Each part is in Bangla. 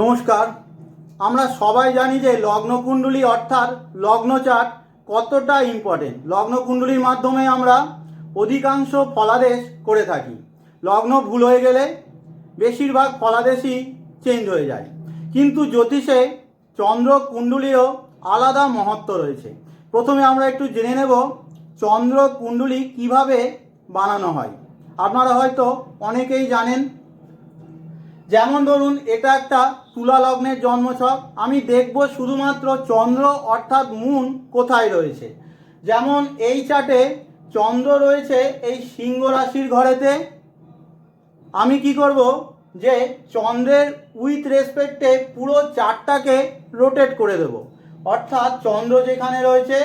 নমস্কার। আমরা সবাই জানি যে লগ্ন লগ্নকুণ্ডলী অর্থাৎ লগ্ন চার্ট কতটা ইম্পর্টেন্ট লগ্নকুণ্ডলীর মাধ্যমে আমরা অধিকাংশ ফলাদেশ করে থাকি। লগ্ন ভুল হয়ে গেলে বেশিরভাগ ফলাদেশই চেঞ্জ হয়ে যায়। কিন্তু জ্যোতিষে চন্দ্র কুণ্ডলীরও আলাদা মহত্ব রয়েছে। প্রথমে আমরা একটু জেনে নেব চন্দ্র কুণ্ডলী কীভাবে বানানো হয়। আপনারা হয়তো অনেকেই জানেন যেমন ধরুন, এটা একটা তুলা লগ্নের জন্মছক। আমি দেখব শুধুমাত্র চন্দ্র অর্থাৎ মুন কোথায় রয়েছে। যেমন এই চার্টে চন্দ্র রয়েছে এই সিংহ রাশির ঘরেতে। আমি কি করব যে চন্দ্রের উইথ রেসপেক্টে পুরো চারটাকে রোটেট করে দেব। অর্থাৎ চন্দ্র যেখানে রয়েছে,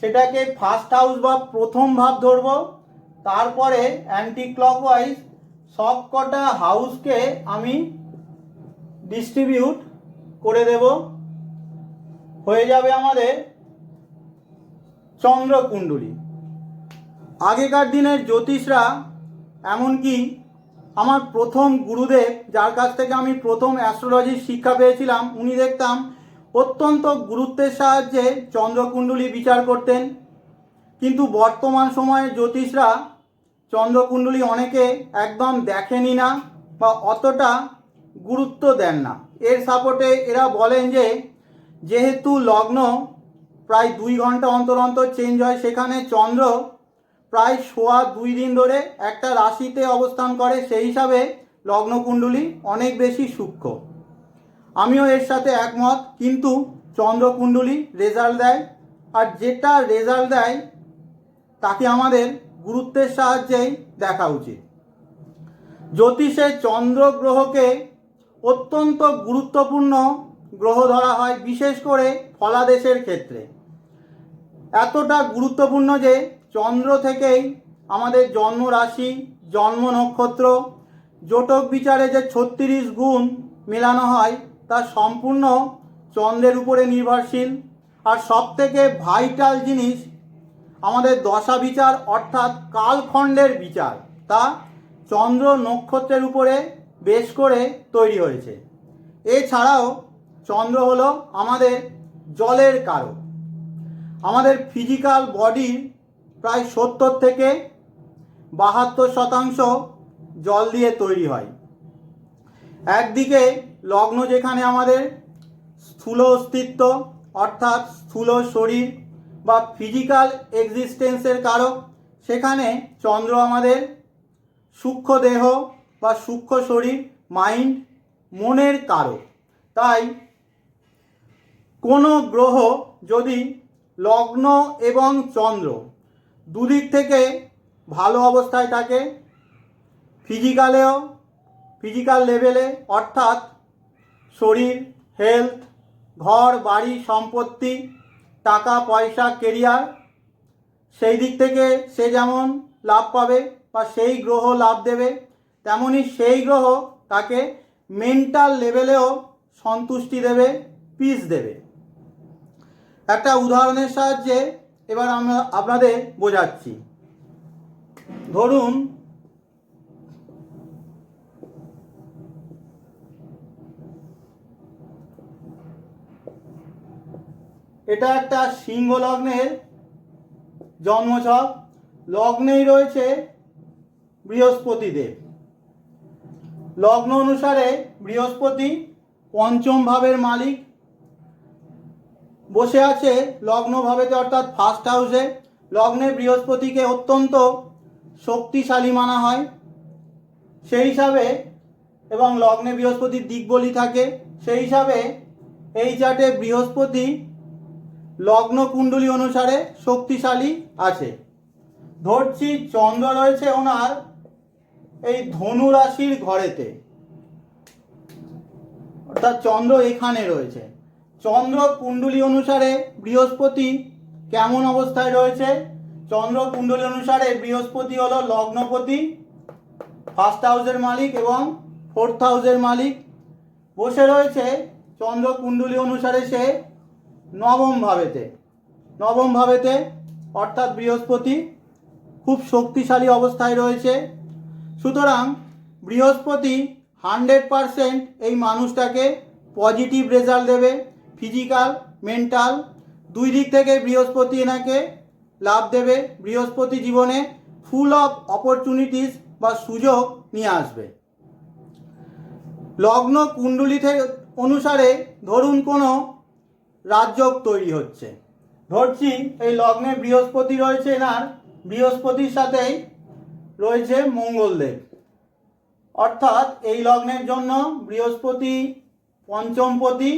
সেটাকে ফার্স্ট হাউস বা প্রথম ভাব ধরব। তারপরে অ্যান্টি ক্লকওয়াইজ সব কটা হাউসকে আমি ডিস্ট্রিবিউট করে দেব। হয়ে যাবে আমাদের চন্দ্রকুণ্ডলী। আগেকার দিনের জ্যোতিষরা এমনকি আমার প্রথম গুরুদেব, যার কাছ থেকে আমি প্রথম অ্যাস্ট্রোলজির শিক্ষা পেয়েছিলাম, উনি দেখতাম অত্যন্ত গুরুত্বের সাহায্যে চন্দ্রকুণ্ডলী বিচার করতেন। কিন্তু বর্তমান সময়ে জ্যোতিষরা চন্দ্রকুণ্ডলী অনেকে একদম দেখেনি না বা অতটা গুরুত্ব দেন না। এর সাপোর্টে এরা বলেন যে, যেহেতু লগ্ন প্রায় দুই ঘণ্টা অন্তর অন্তর চেঞ্জ হয়, সেখানে চন্দ্র প্রায় সোয়া দুই দিন ধরে একটা রাশিতে অবস্থান করে, সেই হিসাবে লগ্নকুণ্ডলী অনেক বেশি সূক্ষ্ম। আমিও এর সাথে একমত, কিন্তু চন্দ্রকুণ্ডলী রেজাল্ট দেয়। আর যেটা রেজাল্ট দেয়, তাকে আমাদের গুরুত্বের সাহায্যেই দেখা উচিত। জ্যোতিষে চন্দ্র গ্রহকে অত্যন্ত গুরুত্বপূর্ণ গ্রহ ধরা হয় বিশেষ করে ফলাদেশের ক্ষেত্রে। এতটা গুরুত্বপূর্ণ যে চন্দ্র থেকেই আমাদের জন্ম রাশি, জন্ম নক্ষত্র, জোটক বিচারে যে ছত্রিশ গুণ মেলানো হয় তা সম্পূর্ণ চন্দ্রের উপরে নির্ভরশীল। আর সবথেকে ভাইটাল জিনিস আমাদের দশা বিচার অর্থাৎ কালখণ্ডের বিচার তা চন্দ্র নক্ষত্রের উপরে বেশ করে তৈরি হয়েছে। এছাড়াও চন্দ্র হলো আমাদের জলের কারক। আমাদের ফিজিক্যাল বডির প্রায় সত্তর থেকে বাহাত্তর শতাংশ জল দিয়ে তৈরি হয়। একদিকে লগ্ন যেখানে আমাদের স্থূল অস্তিত্ব অর্থাৎ স্থূল শরীর বা ফিজিক্যাল এক্সিস্টেন্সের কারক। সেখানে চন্দ্র আমাদের সূক্ষ্ম দেহ বা সূক্ষ্ম শরীর মাইন্ড মনের কারক। তাই কোনো গ্রহ যদি লগ্ন এবং চন্দ্র দুদিক থেকে ভালো অবস্থায় থাকে ফিজিক্যালেও ফিজিক্যাল লেভেলে অর্থাৎ শরীর হেলথ ঘর, বাড়ি, সম্পত্তি টাকা, পয়সা কেরিয়ার সেই দিক থেকে সে যেমন লাভ পাবে বা সেই গ্রহ লাভ দেবে তেমনি সেই গ্রহ তাকে মেন্টাল লেভেলেও সন্তুষ্টি দেবে পিস দেবে। একটা উদাহরণের সাহায্যে এবার আমরা আপনাদের বোঝাচ্ছি। ধরুন এটা একটা সিংহ লগ্নের জন্মছক। লগ্নেই রয়েছে বৃহস্পতি দেব লগ্ন অনুসারে বৃহস্পতি পঞ্চম ভাবের মালিক। বসে আছে লগ্ন ভাবেতে অর্থাৎ ফার্স্ট হাউসে লগ্নে বৃহস্পতিকে অত্যন্ত শক্তিশালী মানা হয়। সেই হিসাবে এবং লগ্নে বৃহস্পতির দিকবলি থাকে। সেই হিসাবে এই চার্টে বৃহস্পতি লগ্ন কুণ্ডলী অনুসারে শক্তিশালী আছে। ধরছি, চন্দ্র রয়েছে ওনার এই ধনু রাশির ঘরেতে। অর্থাৎ চন্দ্র এখানে রয়েছে। চন্দ্র কুণ্ডলী অনুসারে বৃহস্পতি কেমন অবস্থায় রয়েছে? চন্দ্র কুণ্ডলী অনুসারে বৃহস্পতি হলো লগ্নপতি ফার্স্ট হাউসের মালিক এবং ফোর্থ হাউসের মালিক। বসে রয়েছে, চন্দ্র কুণ্ডলী অনুসারে সে নবম ভাবেতে নবম ভাবেতে অর্থাৎ বৃহস্পতি খুব শক্তিশালী অবস্থায় রয়েছে। সুতরাং বৃহস্পতি হান্ড্রেড পারসেন্ট এই মানুষটাকে পজিটিভ রেজাল্ট দেবে, ফিজিক্যাল, মেন্টাল, দুই দিক থেকে বৃহস্পতি এনাকে লাভ দেবে, বৃহস্পতি জীবনে ফুল অফ অপরচুনিটিস বা সুযোগ নিয়ে আসবে। লগ্ন কুণ্ডলী থেকে অনুসারে ধরুন কোনো রাজযোগ তৈরি হচ্ছে। ধরছি, এই লগ্নে বৃহস্পতি রয়েছে এনার, বৃহস্পতির সাথেই রয়েছে মঙ্গলদেব। অর্থাৎ এই লগ্নের জন্য বৃহস্পতি পঞ্চমপতি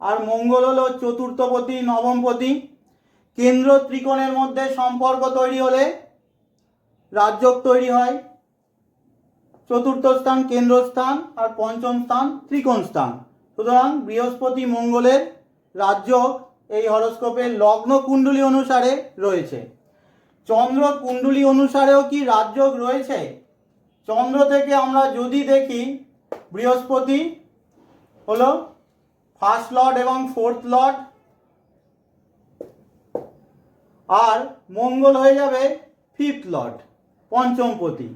আর মঙ্গল হলো চতুর্থপতি, নবমপতি। কেন্দ্র ত্রিকোণের মধ্যে সম্পর্ক তৈরি হলে রাজযোগ তৈরি হয়। চতুর্থ স্থান কেন্দ্রস্থান আর পঞ্চম স্থান ত্রিকোণ স্থান। সুতরাং বৃহস্পতি মঙ্গলের রাজ্য এই হরস্কোপের লগ্ন কুণ্ডলী অনুসারে রয়েছে। চন্দ্র কুণ্ডলী অনুসারেও কি রাজযোগ রয়েছে? চন্দ্র থেকে আমরা যদি দেখি, বৃহস্পতি হলো ফার্স্ট লর্ড এবং ফোর্থ লর্ড আর মঙ্গল হয়ে যাবে ফিফথ লর্ড পঞ্চমপতি।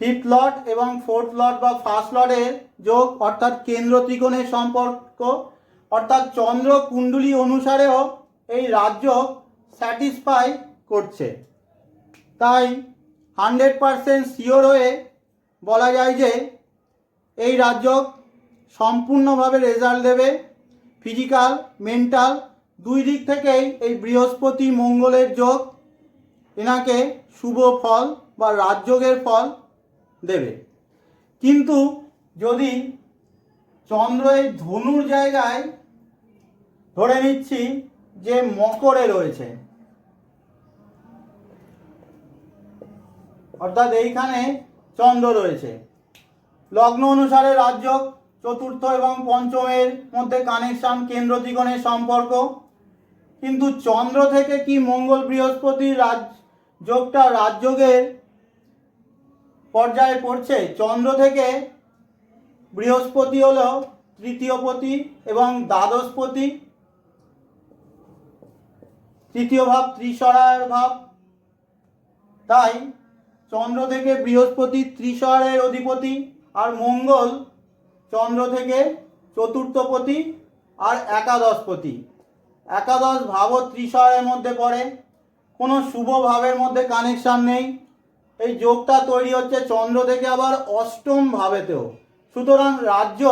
ফিফথ লট এবং ফোর্থ লট বা ফার্স্ট লটের যোগ অর্থাৎ কেন্দ্র ত্রিকোণের সম্পর্ক, অর্থাৎ চন্দ্র কুণ্ডলী অনুসারেও এই রাজ্য স্যাটিসফাই করছে। তাই হান্ড্রেড পারসেন্ট শিওর হয়ে বলা যায় যে এই রাজ্য সম্পূর্ণভাবে রেজাল্ট দেবে ফিজিক্যাল মেন্টাল দুই দিক থেকেই এই বৃহস্পতি মঙ্গলের যোগ। এনাকে শুভ ফল বা রাজযোগের ফল দেবে। কিন্তু যদি চন্দ্র এই ধনুর জায়গায় ধরে নিচ্ছি যে মকরে রয়েছে, অর্থাৎ এইখানে চন্দ্র রয়েছে, লগ্ন অনুসারে রাজ্য চতুর্থ এবং পঞ্চমের মধ্যে কানেকশন কেন্দ্র ত্রিকোণের সম্পর্ক। কিন্তু চন্দ্র থেকে কি মঙ্গল বৃহস্পতির রাজ যোগটা রাজযোগের পর্যায়ে পড়ছে। চন্দ্র থেকে বৃহস্পতি হলো তৃতীয়পতি এবং দ্বাদশপতি তৃতীয় ভাব ত্রিসরায়ের ভাব। তাই চন্দ্র থেকে বৃহস্পতি ত্রিসরের অধিপতি আর মঙ্গল চন্দ্র থেকে চতুর্থপতি আর একাদশপতি একাদশ ভাব ত্রিসরের মধ্যে পড়ে। কোনো শুভ ভাবের মধ্যে কানেকশান নেই। এই যোগটা তৈরি হচ্ছে চন্দ্র থেকে আবার অষ্টম ভাবেতেও। সুতরাং রাজ্য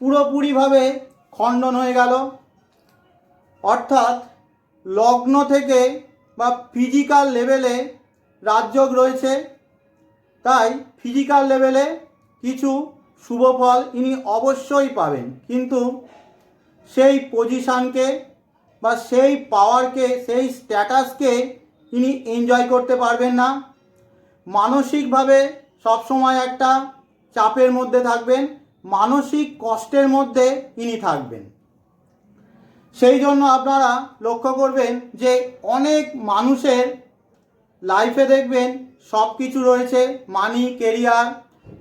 পুরোপুরিভাবে খণ্ডন হয়ে গেল। অর্থাৎ লগ্ন থেকে বা ফিজিক্যাল লেভেলে রাজযোগ রয়েছে। তাই ফিজিক্যাল লেভেলে কিছু শুভ ফল ইনি অবশ্যই পাবেন। কিন্তু সেই পজিশানকে বা সেই পাওয়ারকে সেই স্ট্যাটাসকে ইনি এনজয় করতে পারবেন না। মানসিকভাবে সবসময় একটা চাপের মধ্যে থাকবেন, মানসিক কষ্টের মধ্যে তিনি থাকবেন। সেই জন্য আপনারা লক্ষ্য করবেন যে অনেক মানুষের লাইফে দেখবেন সব কিছু রয়েছে মানি কেরিয়ার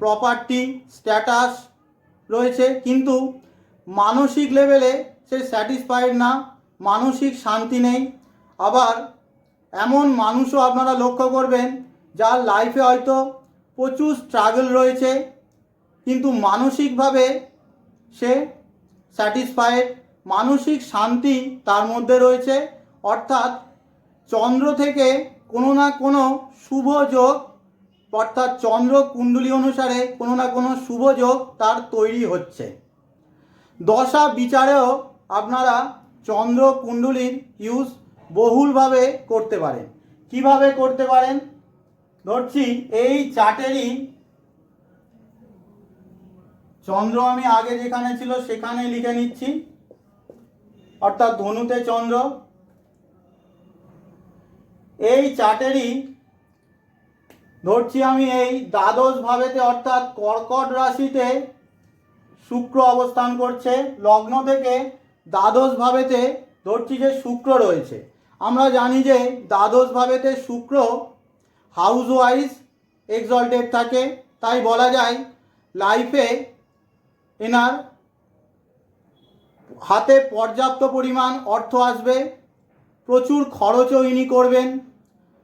প্রপার্টি স্ট্যাটাস রয়েছে, কিন্তু মানসিক লেভেলে সে স্যাটিসফাইড না, মানসিক শান্তি নেই। আবার এমন মানুষও আপনারা লক্ষ্য করবেন, যার লাইফে হয়তো প্রচুর স্ট্রাগল রয়েছে, কিন্তু মানসিকভাবে সে স্যাটিসফাইড মানসিক শান্তি তার মধ্যে রয়েছে। অর্থাৎ চন্দ্র থেকে কোনো না কোনো শুভ যোগ, অর্থাৎ চন্দ্র কুণ্ডলী অনুসারে কোনো না কোনো শুভ যোগ তার তৈরি হচ্ছে। দশা বিচারেও আপনারা চন্দ্র কুণ্ডলীর ইউজ বহুলভাবে করতে পারেন। কীভাবে করতে পারেন? ধরছি, এই চার্টেরই চন্দ্র আমি আগে যেখানে ছিল সেখানে লিখে নিচ্ছি। অর্থাৎ ধনুতে চন্দ্র। এই চার্টেরই ধরছি আমি এই দ্বাদশ ভাবেতে অর্থাৎ কর্কট রাশিতে শুক্র অবস্থান করছে। লগ্ন থেকে দ্বাদশ ভাবেতে ধরছি যে শুক্র রয়েছে। আমরা জানি যে দ্বাদশ ভাবেতে শুক্র হাউস ওয়াইজ এক্সল্টেড থাকে, তাই বলা যায় লাইফে এনার হাতে পর্যাপ্ত পরিমাণ অর্থ আসবে, প্রচুর খরচও ইনি করবেন,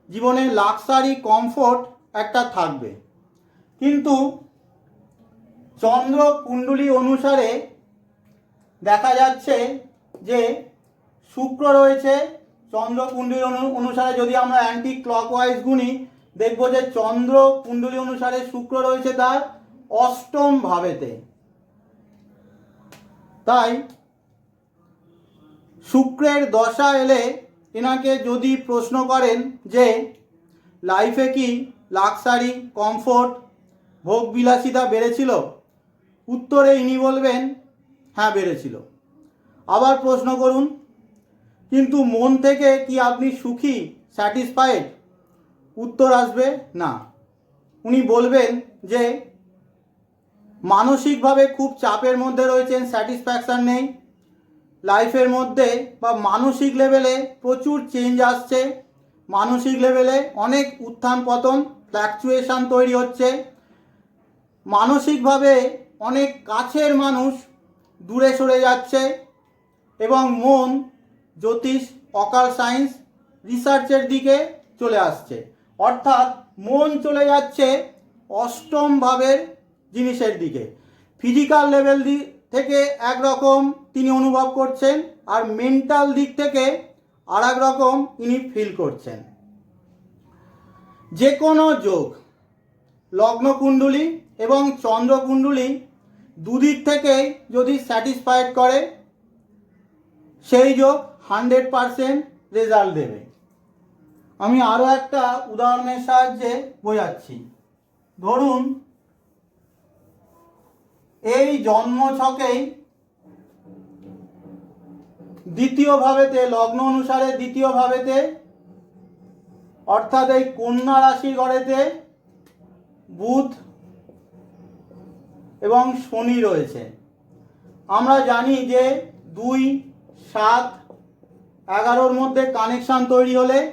জীবনে লাক্সারি কমফোর্ট একটা থাকবে। কিন্তু চন্দ্র কুণ্ডলী অনুসারে দেখা যাচ্ছে যে শুক্র রয়েছে চন্দ্র কুণ্ডলী অনু- অনুসারে যদি আমরা অ্যান্টি ক্লকওয়াইজ গুনি, দেখব যে চন্দ্র কুণ্ডলী অনুসারে শুক্র রয়েছে তার অষ্টম ভাবেতে। তাই শুক্রের দশা এলে এনাকে যদি প্রশ্ন করেন যে লাইফে কি লাক্সারি কমফোর্ট ভোগ বিলাসিতা বেড়েছিল? উত্তরে ইনি বলবেন হ্যাঁ বেড়েছিল। আবার প্রশ্ন করুন কিন্তু মন থেকে কি আপনি সুখী স্যাটিসফাইড উত্তর আসবে না। উনি বলবেন যে, মানসিকভাবে খুব চাপের মধ্যে রয়েছেন স্যাটিসফ্যাকশান নেই। লাইফের মধ্যে বা মানসিক লেভেলে প্রচুর চেঞ্জ আসছে। মানসিক লেভেলে অনেক উত্থান পতন ফ্ল্যাকচুয়েশন তৈরি হচ্ছে। মানসিকভাবে অনেক কাছের মানুষ দূরে সরে যাচ্ছে এবং মন জ্যোতিষ, অকাল সায়েন্স, রিসার্চের দিকে চলে আসছে। অর্থাৎ মন চলে যাচ্ছে অষ্টম ভাবের জিনিসের দিকে। ফিজিক্যাল লেভেল দি থেকে একরকম তিনি অনুভব করছেন আর মেন্টাল দিক থেকে আর রকম ইনি ফিল করছেন। যে কোনো যোগ লগ্ন কুণ্ডলী এবং চন্দ্র কুণ্ডলী দুদিক থেকেই যদি স্যাটিসফাইড করে, সেই যোগ হান্ড্রেড পারসেন্ট রেজাল্ট দেবে। আমি আরও একটা উদাহরণের সাহায্যে বোঝাচ্ছি। ধরুন, এই জন্ম ছকেই দ্বিতীয় ভাবেতে লগ্ন অনুসারে দ্বিতীয় ভাবেতে অর্থাৎ এই কন্যা রাশি ঘরেতে বুধ এবং শনি রয়েছে। আমরা জানি যে দুই, সাত এগারোর মধ্যে কানেকশান তৈরি হলে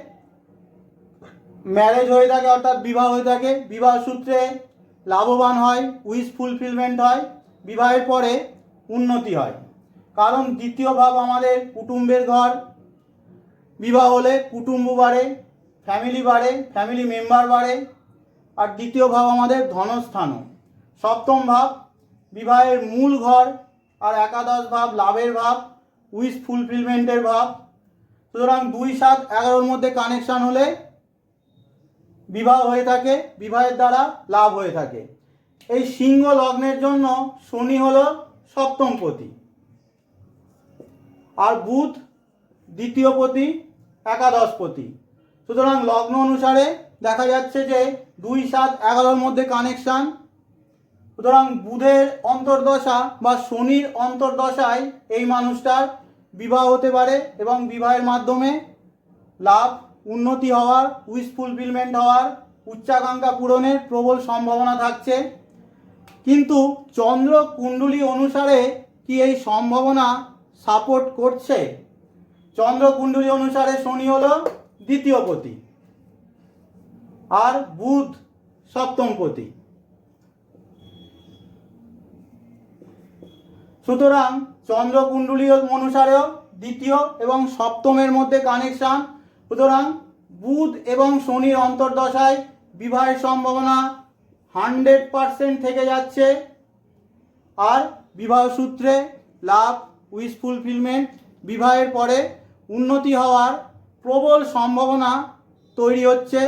ম্যারেজ হয়ে থাকে, অর্থাৎ বিবাহ হয়ে থাকে। বিবাহ সূত্রে লাভবান হয় উইশ ফুলফিলমেন্ট হয়, বিবাহের পরে উন্নতি হয়। কারণ দ্বিতীয় ভাব আমাদের কুটুম্বের ঘর। বিবাহ হলে কুটুম্ব বাড়ে ফ্যামিলি বাড়ে ফ্যামিলি মেম্বার বাড়ে। আর দ্বিতীয় ভাব আমাদের ধনস্থানও। সপ্তম ভাব, বিবাহের মূল ঘর। আর একাদশ ভাব, লাভের ভাব উইশ ফুলফিলমেন্টের ভাব। সুতরাং দুই সাত এগারোর মধ্যে কানেকশান হলে বিবাহ হয়ে থাকে, বিবাহের দ্বারা লাভ হয়ে থাকে। এই সিংহ লগ্নের জন্য শনি হলো সপ্তম পতি। আর বুধ দ্বিতীয় পতি, একাদশ পতি। সুতরাং লগ্ন অনুসারে দেখা যাচ্ছে যে দুই সাত এগারোর মধ্যে কানেকশান সুতরাং বুধের অন্তর্দশা বা শনির অন্তর্দশায় এই মানুষটার বিবাহ হতে পারে এবং বিবাহের মাধ্যমে লাভ, উন্নতি হওয়ার উইশ ফুলফিলমেন্ট হওয়ার, উচ্চাকাঙ্ক্ষা পূরণের প্রবল সম্ভাবনা থাকছে। কিন্তু চন্দ্র কুণ্ডলী অনুসারে কি এই সম্ভাবনা সাপোর্ট করছে? চন্দ্র কুণ্ডলী অনুসারে শনি হলো দ্বিতীয় পতি আর বুধ সপ্তম পতি। সুতরাং চন্দ্র কুণ্ডলী অনুসারেও দ্বিতীয় এবং সপ্তমের মধ্যে কানেকশান সুতরাং বুধ এবং শনির অন্তর্দশায় বিবাহের সম্ভাবনা হান্ড্রেড পারসেন্ট থেকে যাচ্ছে। আর বিবাহ সূত্রে লাভ, উইশ ফুলফিলমেন্ট, বিবাহের পরে উন্নতি হওয়ার প্রবল সম্ভাবনা তৈরি হচ্ছে।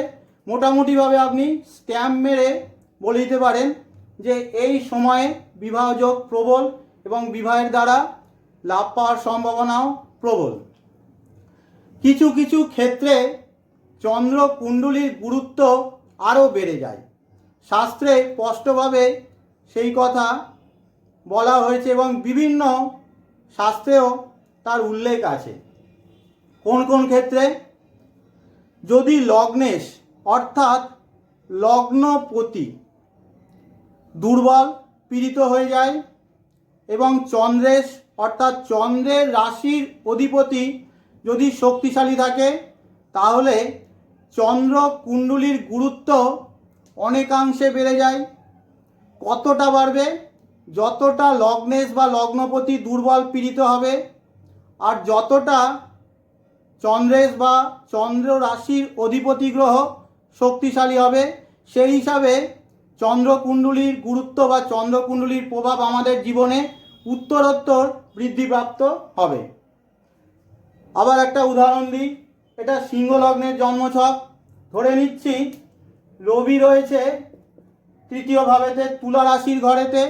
মোটামুটিভাবে আপনি স্ট্যাম্প মেরে বলে দিতে পারেন যে এই সময়ে বিবাহযোগ প্রবল এবং বিবাহের দ্বারা লাভ পাওয়ার সম্ভাবনাও প্রবল। কিছু কিছু ক্ষেত্রে চন্দ্র কুণ্ডলীর গুরুত্ব আরও বেড়ে যায়। শাস্ত্রে স্পষ্টভাবে সেই কথা বলা হয়েছে এবং বিভিন্ন শাস্ত্রেও তার উল্লেখ আছে। কোন কোন ক্ষেত্রে? যদি লগ্নেশ, অর্থাৎ লগ্নপতি দুর্বল, পীড়িত হয়ে যায় এবং চন্দ্রেশ অর্থাৎ চন্দ্রের রাশির অধিপতি যদি শক্তিশালী থাকে, তাহলে চন্দ্র কুণ্ডলীর গুরুত্ব অনেকাংশে বেড়ে যায়। কতটা বাড়বে? যতটা লগ্নেশ বা লগ্নপতি দুর্বল পীড়িত হবে, আর যতটা চন্দ্রেশ বা চন্দ্র রাশির অধিপতি গ্রহ শক্তিশালী হবে, সেই হিসাবে চন্দ্রকুণ্ডলীর গুরুত্ব বা চন্দ্রকুণ্ডলীর প্রভাব আমাদের জীবনে উত্তরোত্তর বৃদ্ধিপ্রাপ্ত হবে। আবার একটা উদাহরণ দিই, এটা সিংহ লগ্নের জন্মছক। ধরে নিচ্ছি, রবি রয়েছে তৃতীয় ভাবেতে তুলা রাশির ঘরেতে।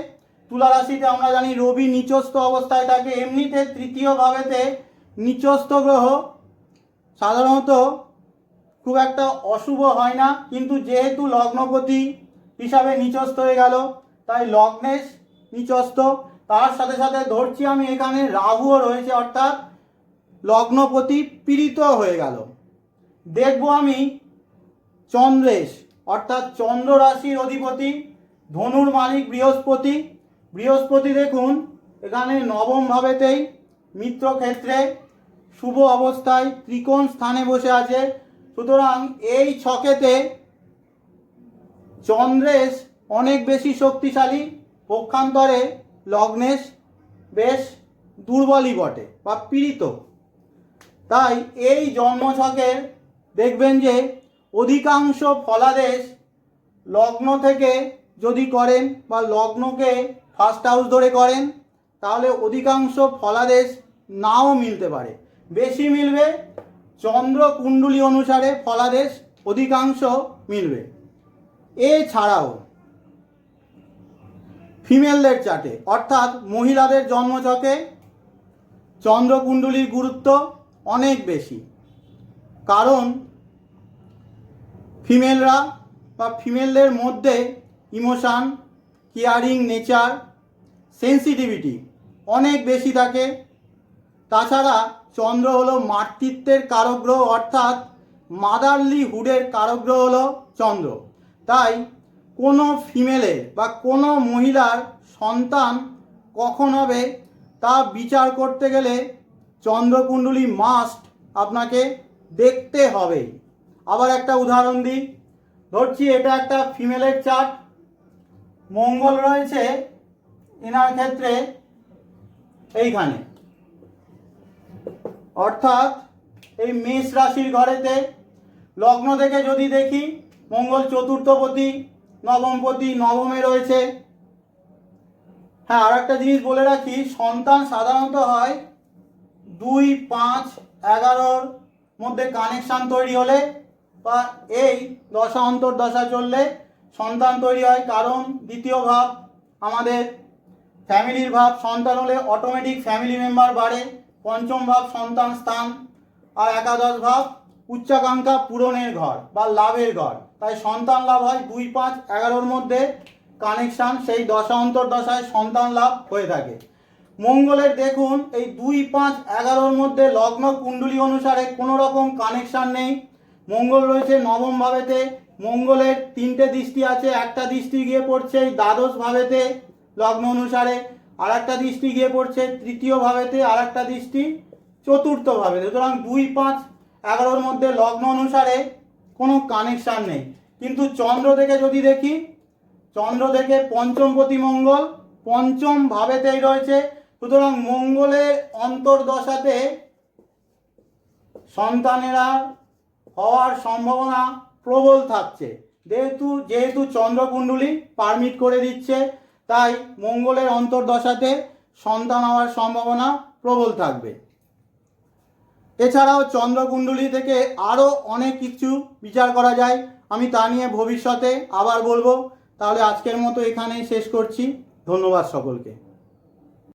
তুলা রাশিতে আমরা জানি রবি নিচস্থ অবস্থায় থাকে, এমনিতে তৃতীয় ভাবেতে নিচস্থ গ্রহ সাধারণত খুব একটা অশুভ হয় না, কিন্তু যেহেতু লগ্নপতি হিসাবে নিচস্থ হয়ে গেল। তাই লগ্নেশ নিচস্থ। তার সাথে সাথে ধরছি আমি এখানে রাহুও রয়েছে, অর্থাৎ লগ্নপতি পীড়িত হয়ে গেল। দেখব আমি চন্দ্রেশ, অর্থাৎ চন্দ্র রাশির অধিপতি, ধনুর মালিক বৃহস্পতি। বৃহস্পতি দেখুন, এখানে নবম ভাবেতেই মিত্র ক্ষেত্রে শুভ অবস্থায় ত্রিকোণ স্থানে বসে আছে। সুতরাং এই ছকেতে চন্দ্রেশ অনেক বেশি শক্তিশালী, পক্ষান্তরে লগ্নেশ বেশ দুর্বলই বটে বা পীড়িত। তাই এই জন্মছকের দেখবেন যে অধিকাংশ ফলাদেশ লগ্ন থেকে যদি করেন বা লগ্নকে ফার্স্ট হাউস ধরে করেন, তাহলে অধিকাংশ ফলাদেশ নাও মিলতে পারে। বেশি মিলবে চন্দ্র কুণ্ডলী অনুসারে ফলাদেশ অধিকাংশ মিলবে। এছাড়াও ফিমেলদের চার্টে, অর্থাৎ মহিলাদের জন্মছকে চন্দ্রকুণ্ডলীর গুরুত্ব অনেক বেশি। কারণ ফিমেলরা বা ফিমেলদের মধ্যে ইমোশান, কেয়ারিং, নেচার, সেন্সিটিভিটি অনেক বেশি থাকে। তাছাড়া চন্দ্র হলো মাতৃত্বের কারক গ্রহ অর্থাৎ মাদারলিহুডের কারগ্রহ হলো চন্দ্র। তাই কোনো ফিমেলের বা কোনো মহিলার সন্তান কখন হবে তা বিচার করতে গেলে চন্দ্রকুণ্ডলী মাস্ট আপনাকে দেখতে হবে। আবার একটা উদাহরণ দিই। ধরছি এটা একটা ফিমেলের চার্ট মঙ্গল রয়েছে এনার ক্ষেত্রে এইখানে। অর্থাৎ এই মেষ রাশির ঘরেতে লগ্ন থেকে যদি দেখি মঙ্গল চতুর্থপতি, নবমপতি, নবমে রয়েছে। হ্যাঁ আর একটা জিনিস বলে রাখি, সন্তান সাধারণত হয় দুই, পাঁচ, এগারোর মধ্যে কানেকশান তৈরি হলে বা এই দশা অন্তর দশা চললে সন্তান তৈরি হয়। কারণ দ্বিতীয় ভাব আমাদের ফ্যামিলির ভাব, সন্তান হলে অটোমেটিক ফ্যামিলি মেম্বার বাড়ে। পঞ্চম ভাব, সন্তান স্থান। আর একাদশ ভাব, উচ্চাকাঙ্ক্ষা পূরণের ঘর বা লাভের ঘর। তাই সন্তান লাভ হয় দুই পাঁচ এগারোর মধ্যে কানেকশান সেই দশা অন্তর দশায় সন্তান লাভ হয়ে থাকে। মঙ্গলের দেখুন, এই দুই পাঁচ এগারোর মধ্যে লগ্ন কুণ্ডলী অনুসারে কোনো রকম কানেকশান নেই। মঙ্গল রয়েছে নবম ভাবেতে, মঙ্গলের তিনটে দৃষ্টি আছে, একটা দৃষ্টি গিয়ে পড়ছে এই দ্বাদশ ভাবেতে লগ্ন অনুসারে আর একটা দৃষ্টি গিয়ে পড়ছে তৃতীয় ভাবেতে আর একটা দৃষ্টি চতুর্থ ভাবে সুতরাং দুই পাঁচ এগারোর মধ্যে লগ্ন অনুসারে কোনো কানেকশান নেই। কিন্তু চন্দ্র থেকে যদি দেখি, চন্দ্র থেকে পঞ্চমপতি মঙ্গল, পঞ্চম ভাবেতেই রয়েছে। সুতরাং মঙ্গলের অন্তর্দশাতে সন্তানেরা হওয়ার সম্ভাবনা প্রবল থাকছে। যেহেতু যেহেতু চন্দ্রকুণ্ডলী পারমিট করে দিচ্ছে, তাই মঙ্গলের অন্তর্দশাতে সন্তান হওয়ার সম্ভাবনা প্রবল থাকবে। এছাড়াও চন্দ্রকুণ্ডলী থেকে আরও অনেক কিছু বিচার করা যায়। আমি তা নিয়ে ভবিষ্যতে আবার বলব। তাহলে আজকের মতো এখানেই শেষ করছি। ধন্যবাদ সকলকে।